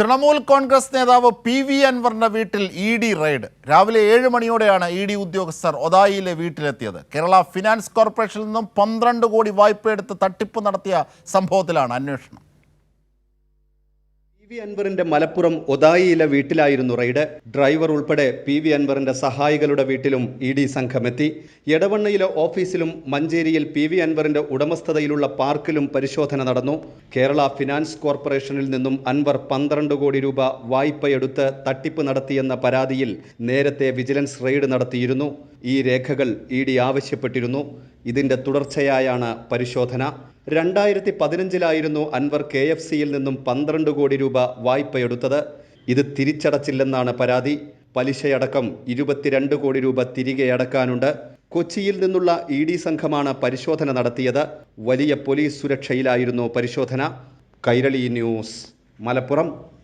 തൃണമൂൽ കോൺഗ്രസ് നേതാവ് P V അൻവറിന്റെ വീട്ടിൽ ഇ ഡി റെയ്ഡ്. രാവിലെ ഏഴ് മണിയോടെയാണ് ഇ ഡി ഉദ്യോഗസ്ഥർ ഒതായിയിലെ വീട്ടിലെത്തിയത്. കേരള ഫിനാൻസ് കോർപ്പറേഷനിൽ നിന്നും പന്ത്രണ്ട് കോടി വായ്പയെടുത്ത് തട്ടിപ്പ് നടത്തിയ സംഭവത്തിലാണ് അന്വേഷണം. വി അൻവറിന്റെ മലപ്പുറം ഒതായിയിലെ വീട്ടിലായിരുന്നു റെയ്ഡ്. ഡ്രൈവർ ഉൾപ്പെടെ പി വി അൻവറിന്റെ സഹായികളുടെ വീട്ടിലും ഇ ഡി സംഘമെത്തി. എടവണ്ണയിലെ ഓഫീസിലും മഞ്ചേരിയിൽ പി വി അൻവറിന്റെ ഉടമസ്ഥതയിലുള്ള പാർക്കിലും പരിശോധന നടന്നു. കേരള ഫിനാൻസ് കോർപ്പറേഷനിൽ നിന്നും അൻവർ പന്ത്രണ്ട് കോടി രൂപ വായ്പയെടുത്ത് തട്ടിപ്പ് നടത്തിയെന്ന പരാതിയിൽ നേരത്തെ വിജിലൻസ് റെയ്ഡ് നടത്തിയിരുന്നു. ഈ രേഖകൾ ഇ ഡി ആവശ്യപ്പെട്ടിരുന്നു. ഇതിന്റെ തുടർച്ചയായാണ് പരിശോധന. രണ്ടായിരത്തി പതിനഞ്ചിലായിരുന്നു അൻവർ കെ എഫ് സിയിൽ നിന്നും പന്ത്രണ്ട് കോടി രൂപ വായ്പയെടുത്തത്. ഇത് തിരിച്ചടച്ചില്ലെന്നാണ് പരാതി. പലിശയടക്കം ഇരുപത്തിരണ്ട് കോടി രൂപ തിരികെ അടക്കാനുണ്ട്. കൊച്ചിയിൽ നിന്നുള്ള ഇ ഡി സംഘമാണ് പരിശോധന നടത്തിയത്. വലിയ പോലീസ് സുരക്ഷയിലായിരുന്നു പരിശോധന. കൈരളി ന്യൂസ് മലപ്പുറം.